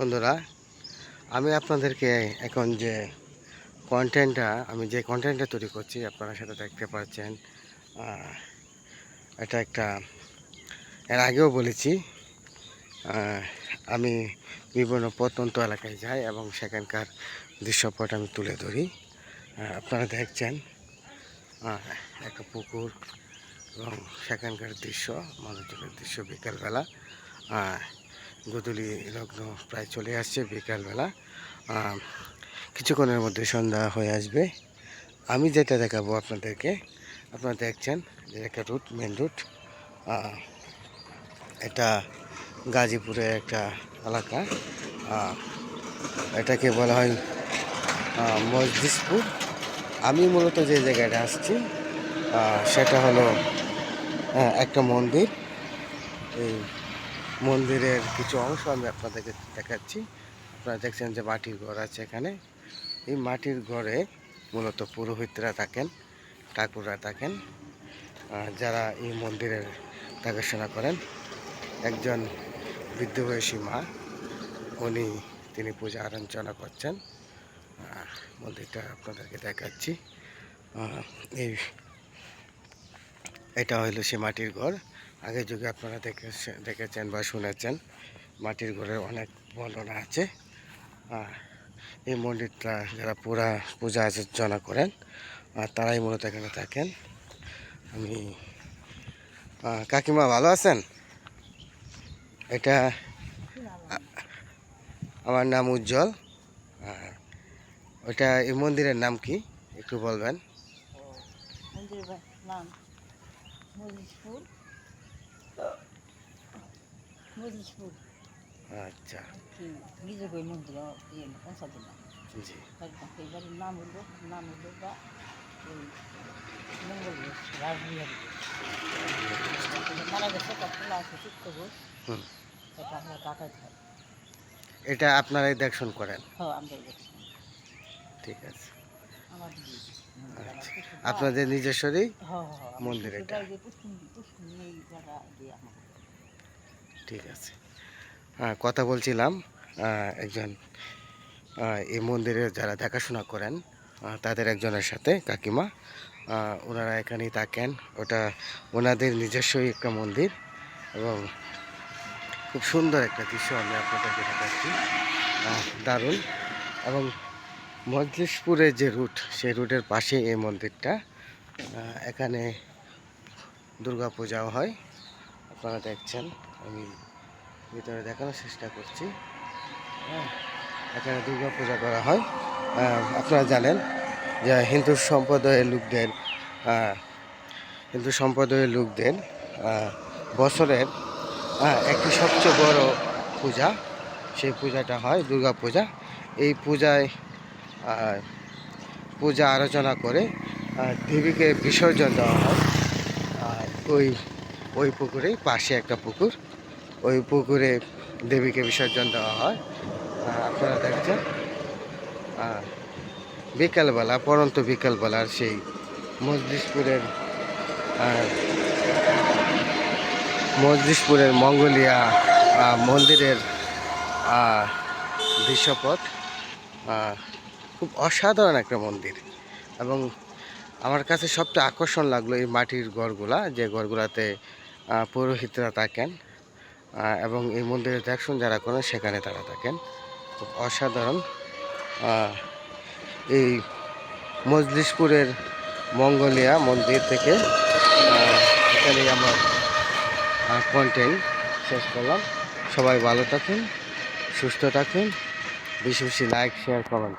বন্ধুরা, আমি আপনাদেরকে এখন যে কন্টেন্টটা আমি যে কন্টেন্টটা তৈরি করছি, আপনারা সেটা দেখতে পাচ্ছেন। এটা একটা, এর আগেও বলেছি আমি বিভিন্ন প্রত্যন্ত এলাকায় যাই এবং সেখানকার দৃশ্যপট আমি তুলে ধরি। আপনারা দেখছেন একটা পুকুর এবং সেখানকার দৃশ্য মানুষজনের দৃশ্য বিকালবেলা। গোধূলি লগ্ন প্রায় চলে আসছে বিকালবেলা। কিছুক্ষণের মধ্যে সন্ধ্যা হয়ে আসবে। আমি যেটা দেখাবো আপনাদেরকে, আপনারা দেখছেন যে একটা রুট মেন রুট এটা গাজীপুরের একটা এলাকা। এটাকে বলা হয় মসজিদপুর আমি মূলত যে জায়গাটা আসছি সেটা হলো একটা মন্দির। এই মন্দিরের কিছু অংশ আমি আপনাদেরকে দেখাচ্ছি। আপনারা দেখছেন যে মাটির ঘর আছে এখানে। এই মাটির ঘরে মূলত পুরোহিতরা থাকেন, ঠাকুররা থাকেন। যারা এই মন্দিরের দেখাশোনা করেন, একজন বৃদ্ধ বয়সী মা, উনি তিনি পূজা আরাধনা করছেন। মন্দিরটা আপনাদেরকে দেখাচ্ছি। এই, এটা হইল সে মাটির ঘর। আগের যুগে আপনারা দেখেছে, দেখেছেন বা শুনেছেন, মাটির ঘরের অনেক বর্ণনা আছে। এই মন্দিরটা যারা পুরা পূজা আর্চনা করেন তারাই মূলত এখানে থাকেন। আমি কাকিমা ভালো আছেন? এটা আমার নাম উজ্জ্বল। ওটা এই মন্দিরের নাম কি? একটু বলবেন। নাম আচ্ছা। মন্দির ইয়ে নাম জি। নাম হইল নাম হইল বা ওই মঙ্গল ঘোষ রাজবিহারী। মারা গেছে তার আছে চিত্ত ঘোষ। হুম। এটা আমরা ডাকাত এটা আপনারাই দেখশন করেন? হ্যাঁ আমরা ঠিক আছে। আচ্ছা। আপনাদের নিজস্বরই হ্যাঁ হ্যাঁ মন্দির এটা। ঠিক আছে। কথা বলছিলাম একজন এই মন্দিরে যারা দেখাশোনা করেন তাদের একজনের সাথে, কাকিমা ওনারা এখানেই থাকেন। ওটা ওনাদের নিজস্বই একটা মন্দির এবং খুব সুন্দর একটা দৃশ্য আমি আপনাদেরকে দেখাচ্ছি। দারুণ। এবং মজলিশপুরের যে রুট, সেই রুটের পাশে এই মন্দিরটা এখানে দুর্গা পূজাও হয়। আপনারা দেখছেন। আমি ভিতরে দেখানোর চেষ্টা করছি। হ্যাঁ এখানে দুর্গা পূজা করা হয়। আপনারা জানেন যে হিন্দু সম্প্রদায়ের লোকদের হিন্দু সম্প্রদায়ের লোকদের বছরের একটি সবচেয়ে বড় পূজা, সেই পূজাটা হয় দুর্গা পূজা। এই পূজায় পূজা আলোচনা করে দেবীকে বিসর্জন দেওয়া হয়। আর ওই ওই পুকুরেই পাশে একটা পুকুর। ওই পুকুরে দেবীকে বিসর্জন দেওয়া হয়। আপনারা দেখছেন? বিকালবেলা, পরন্ত বিকালবেলার সেই মজলিশপুরের মজলিশপুরের মঙ্গোলিয়া মন্দিরের দৃশ্যপথ খুব অসাধারণ একটা মন্দির। এবং আমার কাছে সবচেয়ে আকর্ষণ লাগল এই মাটির ঘরগুলা, যে ঘরগুলাতে পুরোহিতরা থাকেন এবং এই মন্দিরের দেখুন যারা করেন সেখানে তারা থাকেন। খুব অসাধারণ। এই মজলিশপুরের মঙ্গলিয়া মন্দির থেকে এখানেই আমার কন্টেন্ট শেষ করলাম। সবাই ভালো থাকুন, সুস্থ থাকুন, বেশি বেশি লাইক শেয়ার কমেন্ট